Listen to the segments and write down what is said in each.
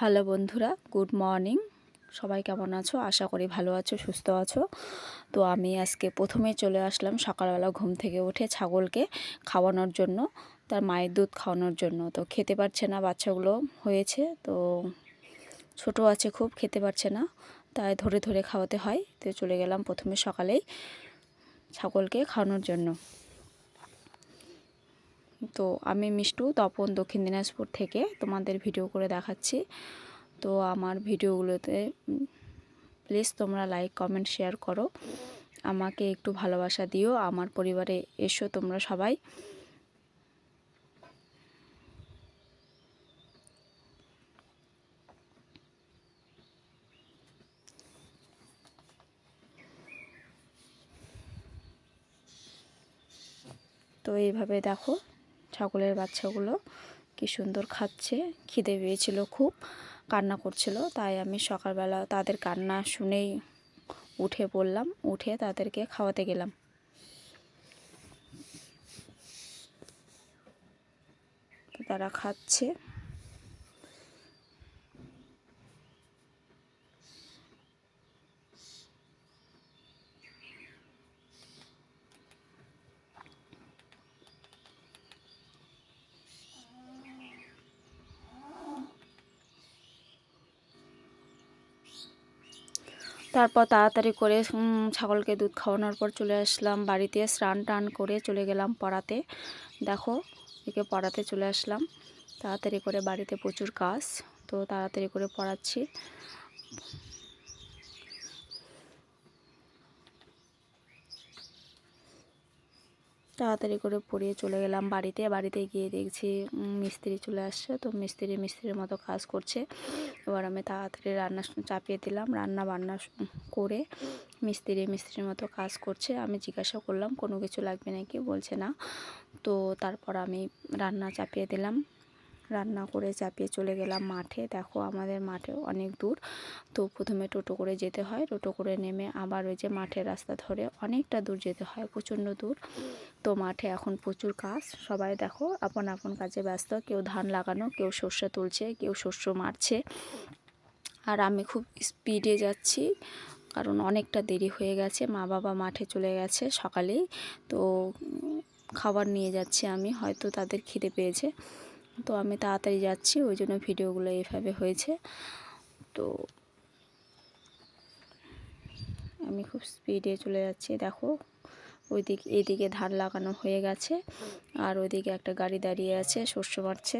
Hello বন্ধুরা, good morning. সবাই কেমন আছো? আশা করি ভালো আছো, সুস্থ আছো। তো আমি আজকে প্রথমে চলে আসলাম সকালবেলা ঘুম থেকে উঠে ছাগলকে খাওয়ানোর জন্য, তার মায়ের দুধ খাওয়ানোর জন্য। তো খেতে পারছে না, বাচ্চাগুলো হয়েছে। তো ছোট আছে খুব, খেতে পারছে না, তাই ধরে ধরে খাওয়াতে হয়। তো চলে গেলাম প্রথমে সকালেই ছাগলকে খাওয়ানোর জন্য। তো আমি মিষ্টু তপন দক্ষিণ দিনাজপুর থেকে তোমাদের ভিডিও করে দেখাচ্ছি। তো আমার ভিডিওগুলোতে প্লিজ তোমরা লাইক কমেন্ট শেয়ার করো। আমাকে একটু ভালোবাসা দিও, আমার পরিবারে এসো তোমরা সবাই। তো এইভাবে দেখো। ছাগলের বাচ্চাগুলো কি সুন্দর খাচ্ছে, খিদে পেয়েছিল খুব, কান্না করছিল, তাই আমি সকালবেলা তাদের কান্না শুনেই উঠে পড়লাম, উঠে তাদেরকে খাওয়াতে গেলাম। তারা খাচ্ছে। তারপর তাড়াতাড়ি করে ছাগলকে দুধ খাওয়ানোর পর চলে আসলাম বাড়িতে। স্নান টান করে চলে গেলাম পড়াতে। দেখো, একে পড়াতে চলে আসলাম। তাড়াতাড়ি করে বাড়িতে প্রচুর কাজ, তো তাড়াতাড়ি করে পড়াচ্ছি। তাড়াতাড়ি করে পড়িয়ে চলে গেলাম বাড়িতে। বাড়িতে গিয়ে দেখছি মিস্ত্রি চলে আসছে। তো মিস্ত্রি মিস্ত্রির মতো কাজ করছে। এবার আমি তাড়াতাড়ি রান্না চাপিয়ে দিলাম। রান্না বান্না করে মিস্ত্রি মিস্ত্রির মতো কাজ করছে। আমি জিজ্ঞাসা করলাম, কোনো কিছু লাগবে নাকি? বলছে, না। তো তারপর আমি রান্না চাপিয়ে দিলাম। রান্না করে চাপিয়ে চলে গেলাম মাঠে। দেখো আমাদের মাঠে অনেক দূর। তো প্রথমে টোটো করে যেতে হয়। টোটো করে নেমে আবার ওই যে মাঠের রাস্তা ধরে অনেকটা দূর যেতে হয়, প্রচণ্ড দূর। তো মাঠে এখন প্রচুর কাজ। সবাই দেখো আপন আপন কাজে ব্যস্ত। কেউ ধান লাগানো, কেউ শস্য তুলছে, কেউ শস্য মারছে। আর আমি খুব স্পিডে যাচ্ছি, কারণ অনেকটা দেরি হয়ে গেছে। মা বাবা মাঠে চলে গেছে সকালেই। তো খাবার নিয়ে যাচ্ছি আমি, হয়তো তাদের খিদে পেয়েছে। তো আমি তাড়াতাড়ি যাচ্ছি, ওই জন্য ভিডিওগুলো এইভাবে হয়েছে। তো আমি খুব স্পিডে চলে যাচ্ছি, দেখো। ওইদিকে, এদিকে ধান লাগানো হয়ে গেছে, আর ওইদিকে একটা গাড়ি দাঁড়িয়ে আছে, শস্য মারছে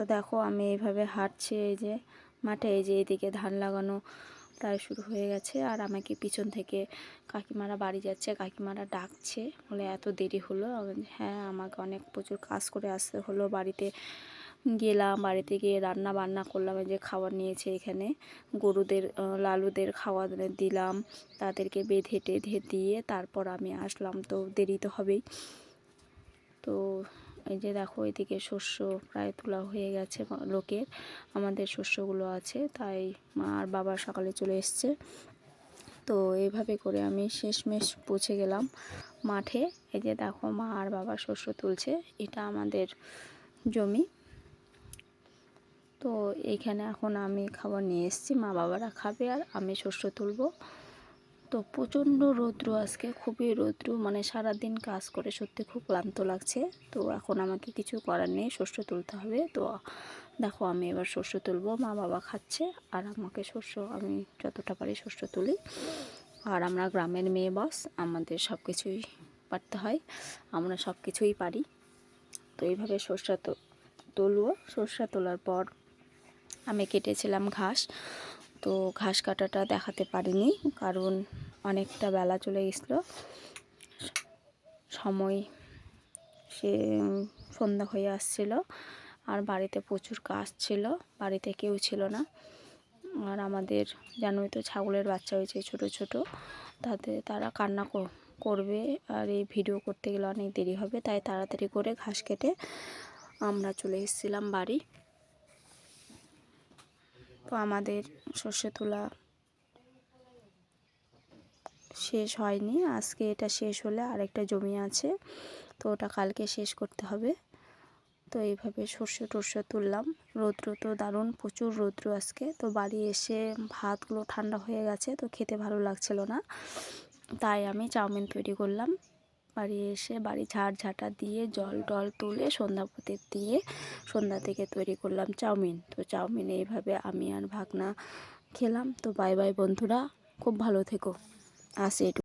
তো দেখো আমি এইভাবে হাঁটছি, এই যে মাঠে, এই যে এদিকে ধান লাগানো প্রায় শুরু হয়ে গেছে। আর আমাকে পিছন থেকে কাকিমারা বাড়ি যাচ্ছে, কাকিমারা ডাকছে বলে এত দেরি হলো। হ্যাঁ আমাকে অনেক প্রচুর কাজ করে আসতে হলো। বাড়িতে গেলাম, বাড়িতে গিয়ে রান্না বান্না করলাম যে খাবার নিয়েছে এখানে। গরুদের লালুদের খাওয়া দিলাম, তাদেরকে বেঁধে টেঁধে দিয়ে তারপর আমি আসলাম। তো দেরি তো হবেই। তো এই যে দেখো, এদিকে শস্য প্রায় তোলা হয়ে গেছে লোকের, আমাদের শস্যগুলো আছে, তাই মা আর বাবা সকালে চলে এসছে। তো এইভাবে করে আমি শেষমেশ পৌঁছে গেলাম মাঠে। এই যে দেখো, মা আর বাবা শস্য তুলছে, এটা আমাদের জমি। তো এইখানে এখন আমি খাবার নিয়ে এসেছি, মা বাবারা খাবে আর আমি শস্য তুলবো। তো প্রচণ্ড রৌদ্র আজকে, খুবই রৌদ্র মানে সারাদিন কাজ করে সত্যি খুব ক্লান্ত লাগছে। তো এখন আমাকে কিছু করার নেই, শস্য তুলতে হবে। তো দেখো আমি এবার শস্য তুলবো, মা বাবা খাচ্ছে, আর আমাকে শস্য, আমি যতটা পারি শস্য তুলি। আর আমরা গ্রামের মেয়ে বস আমাদের সব কিছুই পারতে হয়, আমরা সব কিছুই পারি। তো এইভাবে সর্ষা তো, তুলবো। সর্ষা তোলার পর আমি কেটেছিলাম ঘাস তো ঘাস কাটাটা দেখাতে পারিনি, কারণ অনেকটা বেলা চলে গেছিল। সময় সে সন্ধ্যা হয়ে আসছিল, আর বাড়িতে প্রচুর কাজ ছিল, বাড়িতে কেউ ছিল না। আর আমাদের জানোই তো ছাগলের বাচ্চা হয়েছে ছোট ছোট তাতে তারা কান্না কর- করবে, আর এই ভিডিও করতে গেলে অনেক দেরি হবে, তাই তাড়াতাড়ি করে ঘাস কেটে আমরা চলে এসেছিলাম বাড়ি। তো আমাদের সর্ষে তোলা শেষ হয়নি। আজকে এটা শেষ হলে আরেকটা জমি আছে, তো ওটা কালকে শেষ করতে হবে। তো এইভাবে সর্ষে টর্ষে তুললাম। রৌদ্র তো দারুণ, প্রচুর রৌদ্র আজকে। তো বাড়ি এসে ভাতগুলো ঠান্ডা হয়ে গেছে, তো খেতে ভালো লাগছিল না। তাই আমি চাউমিন তৈরি করলাম। বাড়ি এসে বাড়ি ঝাড় ঝাঁটা দিয়ে জল টল তুলে সন্ধ্যা প্রদীপ দিয়ে সন্ধ্যা থেকে তৈরি করলাম চাউমিন। তো চাউমিন এইভাবে আমি আর ভাগনা খেলাম। তো বাই বাই বন্ধুরা, খুব ভালো থেকো। আসে